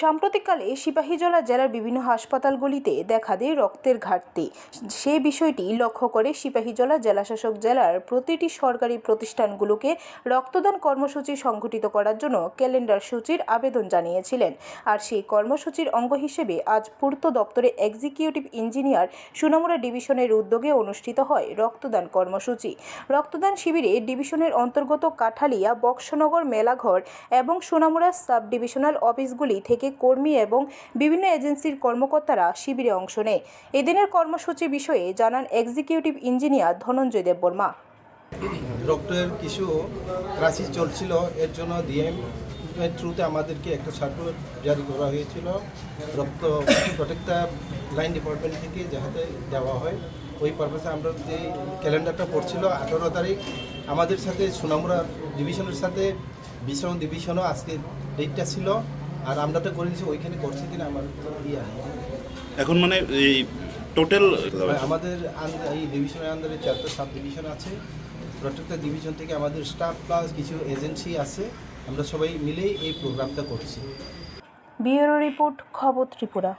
সাম্প্রতিককালে সিপাহীজলা জেলার বিভিন্ন হাসপাতালগুলিতে দেখা দেয় রক্তের ঘাটতি। সেই বিষয়টি লক্ষ্য করে সিপাহীজলা জেলাশাসক জেলার প্রতিটি সরকারি প্রতিষ্ঠানগুলোকে রক্তদান কর্মসূচি সংঘটিত করার জন্য ক্যালেন্ডার সূচির আবেদন জানিয়েছিলেন। আর সেই কর্মসূচির অঙ্গ হিসেবে আজ পূর্ত দপ্তরে এক্সিকিউটিভ ইঞ্জিনিয়ার সুনামুরা ডিভিশনের উদ্যোগে অনুষ্ঠিত হয় রক্তদান কর্মসূচি। রক্তদান শিবিরে ডিভিশনের অন্তর্গত কাঠালিয়া, বক্সনগর, মেলাঘর এবং সোনামুড়া সাব ডিভিশনাল অফিসগুলি থেকে কর্মী এবং বিভিন্ন এজেন্সির কর্মকর্তারা শিবিরে অংশ নেয়। এদিনের কর্মসূচি বিষয়ে জানান এক্সিকিউটিভ ইঞ্জিনিয়ার ধনঞ্জয় দেববর্মা। রক্তের কিছু ক্রাইসিস চলছিল, এর জন্য ডিএম এর থ্রুতে আমাদেরকে একটা সার্কুলার জারি করা হয়েছিল। রক্ত প্রত্যেকটা লাইন ডিপার্টমেন্ট থেকে যাহাতে দেওয়া হয়, ওই পারপাসে আমরা যে ক্যালেন্ডারটা পড়ছিল, আঠারো তারিখ, আমাদের সাথে সুনামুরা ডিভিশনের সাথে বিশন ডিভিশনও আজকে ডেটটা ছিল। আর আমরা তো করেছি ওইখানে করছি কিনা আমার ইয়ে নেই। এখন মানে এই টোটাল আমাদের আন- এই ডিভিশনের আন্ডারে চারটা সাব ডিভিশন আছে। প্রত্যেকটা ডিভিশন থেকে আমাদের স্টাফ প্লাস কিছু এজেন্সি আছে। আমরা সবাই মিলেই এই প্রোগ্রামটা করছি। বিয়ের রিপোর্ট খবর ত্রিপুরা।